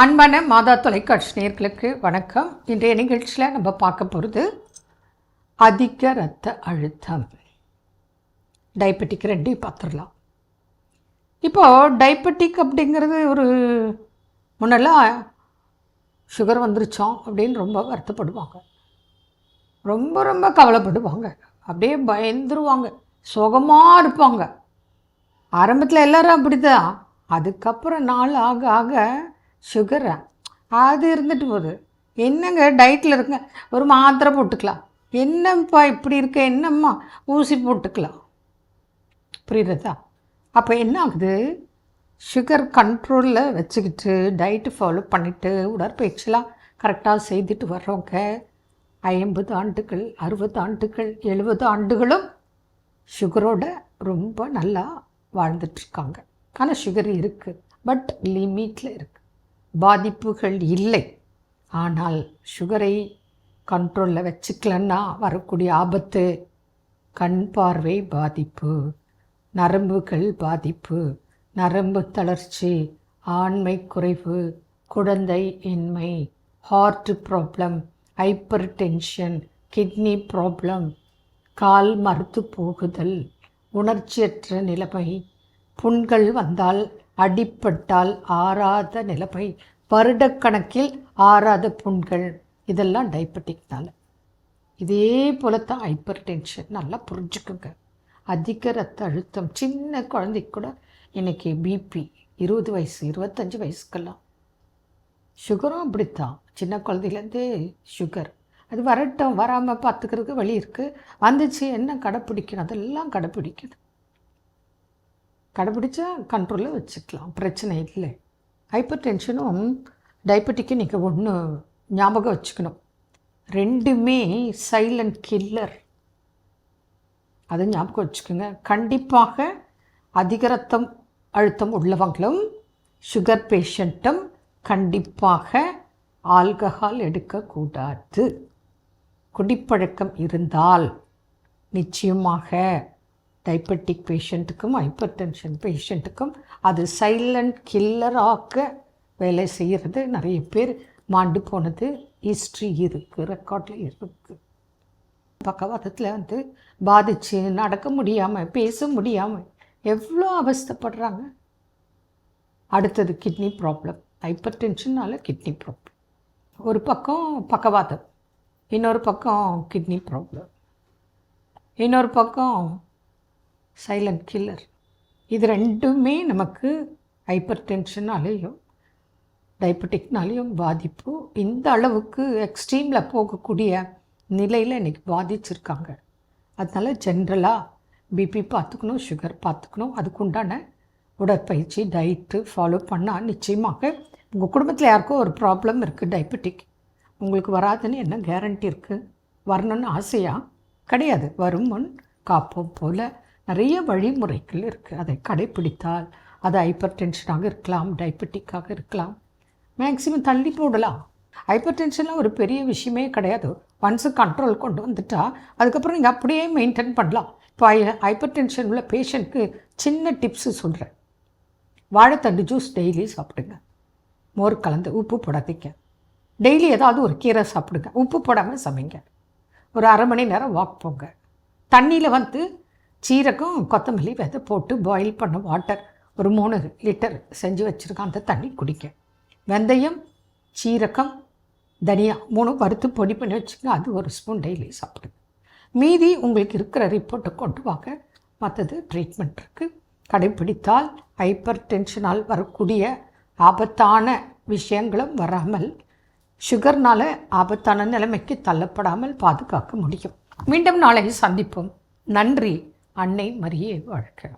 அன்பான மாதா தொலைக்காட்சி நேர்களுக்கு வணக்கம். இன்றைய நிகழ்ச்சியில் நம்ம பார்க்க போகிறது அதிக இரத்த அழுத்தம். டயபெட்டிக் ரெண்டையும் பார்த்துடலாம். இப்போது டயபெட்டிக் அப்படிங்கிறது ஒரு முன்னெல்லாம் சுகர் வந்துருச்சோம் அப்படின்னு ரொம்ப வருத்தப்படுவாங்க. ரொம்ப ரொம்ப கவலைப்படுவாங்க. அப்படியே பயந்துருவாங்க. சுகமாக இருப்பாங்க. ஆரம்பத்தில் எல்லாரும் அப்படி தான் அதுக்கப்புறம் நாள் ஆக ஆக சுகரா அது இருந்துட்டு போகுது. என்னங்க டயட்டில் இருக்க? ஒரு மாத்திரை போட்டுக்கலாம். என்னப்பா இப்படி இருக்க? என்னம்மா? ஊசி போட்டுக்கலாம். புரியுறதா அப்போ என்ன ஆகுது? சுகர் கண்ட்ரோலில் வச்சுக்கிட்டு டயட்டு ஃபாலோ பண்ணிவிட்டு உடற்பயிற்சிலாம் கரெக்டாக செய்துட்டு வர்றவங்க ஐம்பது ஆண்டுகள் அறுபது ஆண்டுகள் எழுபது ஆண்டுகளும் சுகரோட ரொம்ப நல்லா வாழ்ந்துட்டுருக்காங்க ஆனால் சுகர் இருக்குது பட் லிமிட்டில் இருக்குது பாதிப்புகள் இல்லை. ஆனால் சுகரை கண்ட்ரோலில் வச்சுக்கலன்னா வரக்கூடிய ஆபத்து கண் பார்வை பாதிப்பு நரம்புகள் பாதிப்பு நரம்பு தளர்ச்சி ஆண்மை குறைவு குழந்தை இன்மை heart problem hypertension kidney problem கால் மறுத்து போகுதல் உணர்ச்சியற்ற நிலைமை புண்கள் வந்தால் அடிப்பட்டால் ஆறாத நிலைமை வருடக்கணக்கில் ஆறாத புண்கள். இதெல்லாம் டைபட்டிக்னால இதே போல தான் ஹைப்பர் டென்ஷன் நல்லா புரிஞ்சுக்குங்க. அதிக ரத்த அழுத்தம். சின்ன குழந்தைக்கு கூட இன்றைக்கி பிபி இருபது வயசு இருபத்தஞ்சி வயசுக்கெல்லாம். சுகரும் அப்படித்தான். சின்ன குழந்தையிலேருந்தே சுகர் அது வரட்டும் வராமல் பார்த்துக்கிறதுக்கு வழி இருக்குது வந்துச்சு என்ன கடைப்பிடிக்கணும்? அதெல்லாம் கடைப்பிடிக்குது. கடைபிடிச்சா கண்ட்ரோலில் வச்சுக்கலாம். பிரச்சனை இல்லை. ஹைப்பர் டென்ஷனும் டயபெட்டிக்கும் நீங்கள் ஒன்று ஞாபகம் வச்சுக்கணும். ரெண்டுமே சைலண்ட் கில்லர் அதை ஞாபகம் வச்சுக்கோங்க. கண்டிப்பாக அதிக ரத்தம் அழுத்தம் உள்ளவங்களும் சுகர் பேஷண்ட்டும் கண்டிப்பாக ஆல்கஹால் எடுக்கக்கூடாது. குடிப்பழக்கம் இருந்தால் நிச்சயமாக டைபெட்டிக் பேஷண்ட்டுக்கும் ஹைப்பர் டென்ஷன் பேஷண்ட்டுக்கும் அது சைலண்ட் கில்லராக வேலை செய்கிறது நிறைய பேர் மாண்டு போனது. ஹிஸ்ட்ரி இருக்குது ரெக்கார்டில் இருக்குது பக்கவாதத்தில் வந்து பாதிச்சு நடக்க முடியாமல் பேச முடியாமல் எவ்வளோ அவஸ்தப்படுறாங்க? அடுத்தது கிட்னி ப்ராப்ளம். ஹைப்பர் டென்ஷனால் கிட்னி ப்ராப்ளம். ஒரு பக்கம் பக்கவாதம் இன்னொரு பக்கம் கிட்னி ப்ராப்ளம் இன்னொரு பக்கம் சைலண்ட் கில்லர். இது ரெண்டுமே நமக்கு ஹைப்பர் டென்ஷனாலேயும் டயபெட்டிக்னாலேயும் பாதிப்பு. இந்த அளவுக்கு எக்ஸ்ட்ரீமில் போகக்கூடிய நிலையில் இன்றைக்கி பாதிச்சிருக்காங்க. அதனால் ஜென்ரலாக பிபி பார்த்துக்கணும் சுகர் பார்த்துக்கணும். அதுக்குண்டான உடற்பயிற்சி டயட்டு ஃபாலோ பண்ணால் நிச்சயமாக உங்கள் குடும்பத்தில் யாருக்கோ ஒரு ப்ராப்ளம் இருக்குது டயபெட்டிக். உங்களுக்கு வராதுன்னு என்ன கேரண்டி இருக்குது வரணும்னு ஆசையாக கிடையாது. வரும் முன் காப்போம் போல் நிறைய வழிமுறைகள் இருக்குது அதை கடைப்பிடித்தால் அது ஹைப்பர் டென்ஷனாக இருக்கலாம் டயபெட்டிக்காக இருக்கலாம். மேக்ஸிமம் தள்ளி போடலாம். ஹைப்பர் டென்ஷன்லாம் ஒரு பெரிய விஷயமே கிடையாது. ஒன்ஸு கண்ட்ரோல் கொண்டு வந்துட்டா அதுக்கப்புறம் நீங்கள் அப்படியே மெயின்டைன் பண்ணலாம். இப்போ ஹைப்பர் டென்ஷன் உள்ள பேஷண்ட்க்கு சின்ன டிப்ஸு சொல்கிறேன் வாழைத்தண்டு ஜூஸ் டெய்லி சாப்பிடுங்க. மோர் கலந்து உப்பு போடாதீங்க. டெய்லி ஏதாவது ஒரு கீரை சாப்பிடுங்க. உப்பு போடாமல் சமைங்க. ஒரு அரை மணி நேரம் வாக் போங்க. தண்ணியில் வந்து சீரகம் கொத்தமல்லி விதை போட்டு பாயில் பண்ண வாட்டர் ஒரு மூணு லிட்டர் செஞ்சு வச்சுருக்கேன். அந்த தண்ணி குடிக்க. வெந்தயம் சீரகம் தனியா மூணு வறுத்து பொடி பண்ணி வச்சுங்க அது ஒரு ஸ்பூன் டெய்லி சாப்பிடுங்க. மீதி உங்களுக்கு இருக்கிற ரிப்போர்ட்டை கொண்டு வாங்க. மற்றது ட்ரீட்மெண்ட் இருக்குது கடைப்பிடித்தால் ஹைப்பர் டென்ஷனால் வரக்கூடிய ஆபத்தான விஷயங்களும் வராமல் சுகர்னால் ஆபத்தான நிலைமைக்கு தள்ளப்படாமல் பாதுகாக்க முடியும். மீண்டும் நாளை சந்திப்போம். நன்றி. அன்னை மரியே வாழ்க்கை